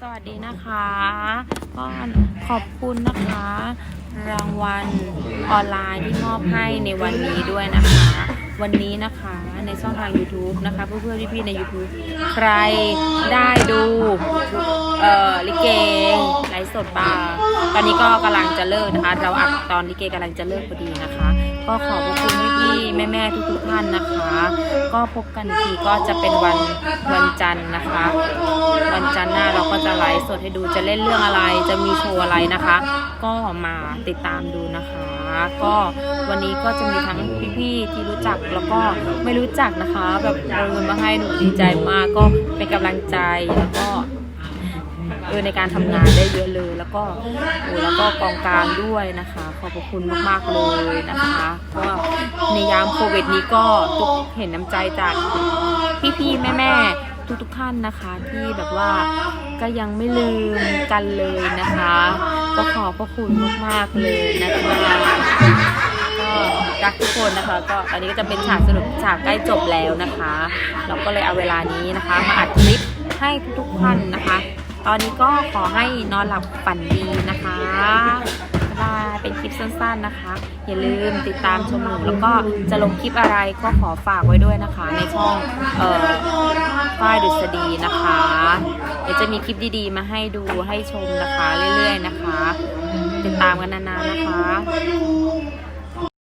สวัสดีนะคะก็ขอบคุณนะคะ รางวัลออนไลน์ที่มอบให้ในวันนี้ด้วยนะคะ วันนี้นะคะในช่องทาง YouTube นะคะเพื่อนๆพี่ๆใน YouTube ใครได้ดูเอ่อลิเก สดบ้างตอนนี้ก็กำลังจะเลิกนะคะ เราอัดตอนลิเกกำลังจะเลิกพอดีนะคะ ก็ขอบคุณพี่ๆแม่ๆทุกๆท่านนะคะ ก็พบกันอีกทีก็จะเป็นวันวันจันทร์นะคะ วันจันทร์หน้าเราก็จะไลฟ์สดให้ดูจะเล่นเรื่องอะไร จะมีโชว์อะไรนะคะ ก็มาติดตามดูนะคะ ก็วันนี้ก็จะมีทั้งพี่ๆที่รู้จักแล้วก็ไม่รู้จักนะคะ แบบเอาเงินมาให้หนูดีใจมากก็เป็นกำลังใจแล้วก็ ออในการทำงานได้เยอะเลย แล้วก็โอ้แล้วก็กองกลางด้วยนะคะ ขอบพระคุณมากๆเลยนะคะ ก็ในยามโควิดนี้ก็ทุกเห็นน้ำใจจากพี่ๆแม่ๆทุกๆท่านนะคะ ที่แบบว่าก็ยังไม่ลืมกันเลยนะคะ ก็ขอบพระคุณมากๆเลยนะคะก็รักทุกคนนะคะก็ตอนนี้ก็จะเป็นฉากสรุปฉากใกล้จบแล้วนะคะ เราก็เลยเอาเวลานี้นะคะ มาอัดคลิปให้ทุกๆท่านนะคะ ตอนนี้ก็ขอให้นอนหลับฝันดีนะคะบายบายเป็นคลิปสั้นๆนะคะ อย่าลืมติดตามชมหนูแล้วก็จะลงคลิปอะไรก็ขอฝากไว้ด้วยนะคะ ในช่องเอ่อฝ้ายดุษฎีนะคะ เดี๋ยวจะมีคลิปดีๆ มาให้ดูให้ชมนะคะ เรื่อยๆนะคะ ติดตามกันนานๆนะคะ